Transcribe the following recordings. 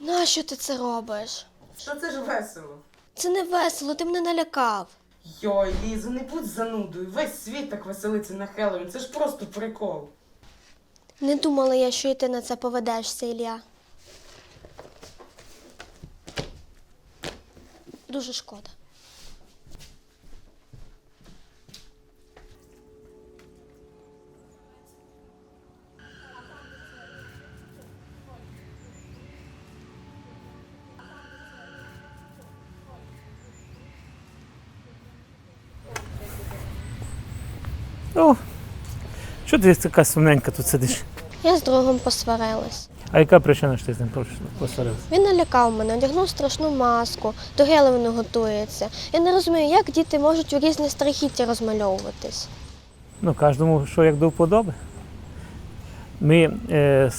Нащо ти це робиш? Що це ж весело? Це не весело, ти мене налякав. Йой, Лізо, не будь занудою. Весь світ так веселиться на Хеллоуін. Це ж просто прикол. Не думала я, що і ти на це поведешся, Ілля. Дуже шкода. О, що ти така сумненька тут сидиш? Я з другом посварилась. А яка причина, що ти з ним посварився? Він налякав мене, одягнув страшну маску, до Геловину готується. Я не розумію, як діти можуть у різні страхіття розмальовуватись. Ну, кожному, що як до вподоби. Ми е,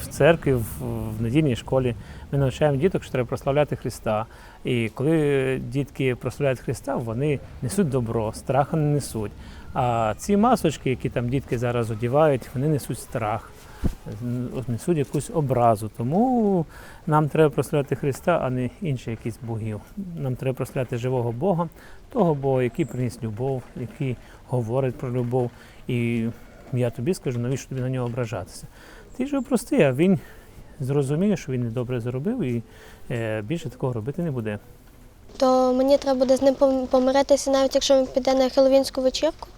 в церкві, в, недільній школі, ми навчаємо діток, що треба прославляти Христа. І коли дітки прославляють Христа, вони несуть добро, страха не несуть. А ці масочки, які там дітки зараз одягають, вони несуть страх, несуть якусь образу. Тому нам треба прославляти Христа, а не інших якісь богів. Нам треба прославляти живого Бога, того Бога, який приніс любов, який говорить про любов. І я тобі скажу, навіщо тобі на нього ображатися? Ти ж його прости, а він зрозуміє, що він недобре зробив і е, більше такого робити не буде. То мені треба буде з ним пом- помиритися, навіть якщо він піде на хеловінську вечірку.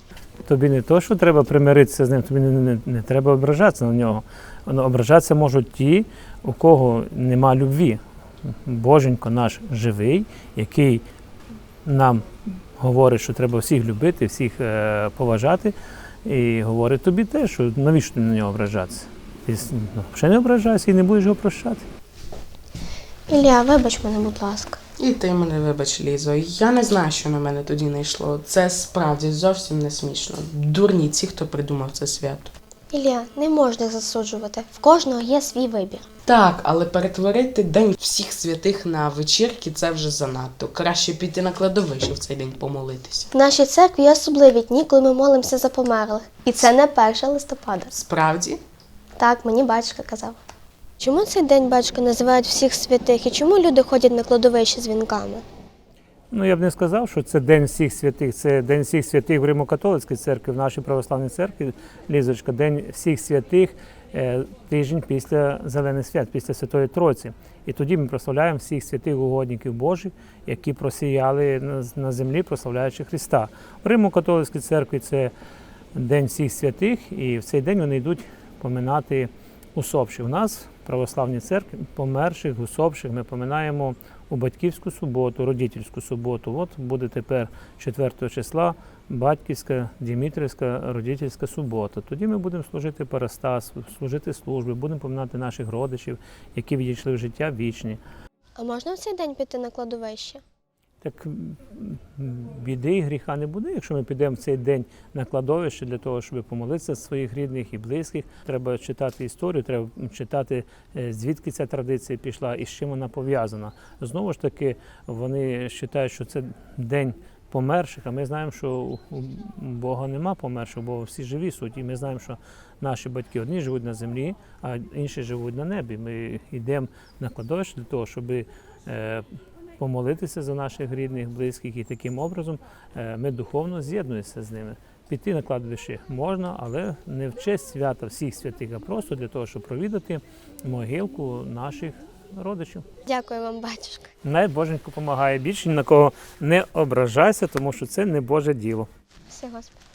Тобі не то, що треба примиритися з ним, тобі не, не, не треба ображатися на нього. Ну, Ображатися можуть ті, у кого нема любві. Боженько наш живий, який нам говорить, що треба всіх любити, всіх е, поважати. І говорить тобі те, що навіщо ти на нього ображатися? Ти ну, ще не ображайся і не будеш його прощати. Ілля, вибач мене, будь ласка. І ти мене вибач, Лізо. Я не знаю, що на мене тоді не йшло. Це справді зовсім не смішно. Дурні ці, хто придумав це свято. Ілля, не можна засуджувати. В кожного є свій вибір. Так, але перетворити День всіх святих на вечірки це вже занадто. Краще піти на кладовище в цей день помолитися. В нашій церкві є особливі дні, коли ми молимося за померлих. І це не 1 листопада. Справді? Так, мені батько казав. Чому цей день батько називають всіх святих і чому люди ходять на кладовище з вінками? Ну, я б не сказав, що це День всіх святих. Це День всіх святих в Римо-католицькій церкві, в нашій православній церкві, Лізочка, День всіх святих е, тиждень після Зелених свят, після Святої Тройці. І тоді ми прославляємо всіх святих угодників Божих, які просіяли на землі, прославляючи Христа. В Римо-католицькій церкві це День всіх святих, і в цей день вони йдуть поминати усопших. У нас в православній церкві померших, усопших ми поминаємо у батьківську суботу, родительську суботу. От буде тепер 4 числа батьківська, Дімітрівська, родительська субота. Тоді ми будемо служити парастас, служити служби, будемо поминати наших родичів, які відійшли в життя вічні. А можна в цей день піти на кладовище? Так біди і гріха не буде, якщо ми підемо в цей день на кладовище для того, щоб помолитися своїх рідних і близьких. Треба читати історію, треба читати, е, звідки ця традиція пішла і з чим вона пов'язана. Знову ж таки, вони вважають, що це день померших, а ми знаємо, що у у Бога нема померших, бо всі живі суть. І ми знаємо, що наші батьки одні живуть на землі, а інші живуть на небі. Ми йдемо на кладовище для того, щоб е, помолитися за наших рідних, близьких, і таким образом е, ми духовно з'єднуємося з ними. Піти на кладовище можна, але не в честь свята всіх святих, а просто для того, щоб провідати могилку наших родичів. Дякую вам, батюшка. Най Боженько допомагає. Більше ні на кого не ображайся, тому що це не Боже діло. Все, Господи.